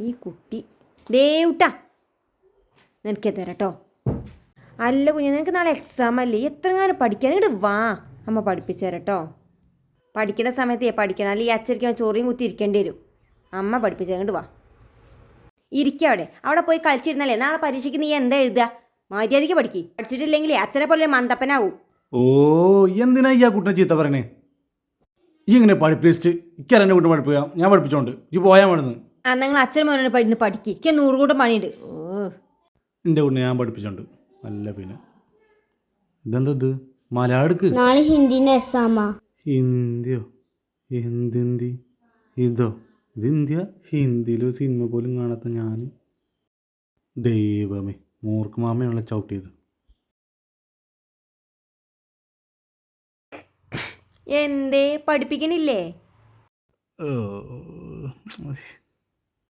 ഈ കുട്ടി. ദേവുട്ടാ നിനക്ക് തരാം കേട്ടോ അല്ല കുഞ്ഞെ നിനക്ക് നാളെ എക്സാം അല്ലേ? എത്ര നേരം പഠിക്കാൻ? ഇങ്ങോട്ട് വാ. അമ്മ പഠിപ്പിച്ചു തരാട്ടോ. പഠിക്കുന്ന സമയത്ത് പഠിക്കണം. അല്ലെങ്കിൽ ഈ അച്ചടിക്കാൻ ചോറിയും കുത്തി ഇരിക്കേണ്ടി വരും. അമ്മ പഠിപ്പിച്ചു അങ്ങോട്ട് വാ. ഇരിക്കുക അവിടെ. അവിടെ പോയി കളിച്ചിരുന്നല്ലേ? നാളെ പരീക്ഷയ്ക്ക് നീ എന്താ എഴുതുക? മര്യാദയ്ക്ക് പഠിക്കി. പഠിച്ചിട്ടില്ലെങ്കിൽ അച്ഛനെ പോലെ മന്ദപ്പനാവും. ഓ എന്തിനാ ഈ ആ കുട്ടിനെ ചീത്ത പറയണേ? ഈ എങ്ങനെ പഠിപ്പിച്ചിട്ട് ഇക്കാരെ കുട്ടി പഠിപ്പിക്കാം ഞാൻ പഠിപ്പിച്ചോണ്ട്. ഇത് പോയാൽ വേണമെന്ന് ആ അച്ഛൻ അച്ഛനും മോനോട് പഠിന്ന് പഠിക്ക്. എനിക്ക് നൂറ് കൂട്ടം പണിയുണ്ട്. എന്റെ എന്റെ ഞാൻ പഠിപ്പിച്ചുണ്ട്. നല്ല പിന്നെ ഇതെന്താ മലയാളക്ക് മലയാളം നാളെ ഹിന്ദിന്റെ എക്സാമാ ഹിന്ദിയോ? എന്തിന്തി? ഇതോ? ഇത് ഇന്ത്യ. ഹിന്ദിയിലോ സിനിമ പോലും കാണാത്ത ഞാൻ. ദൈവമേ. മൂർക്ക് മാമയാണല്ലോ ചവിട്ട് ചെയ്ത് എന്തേ? പഠിപ്പിക്കണില്ലേ? ഓ.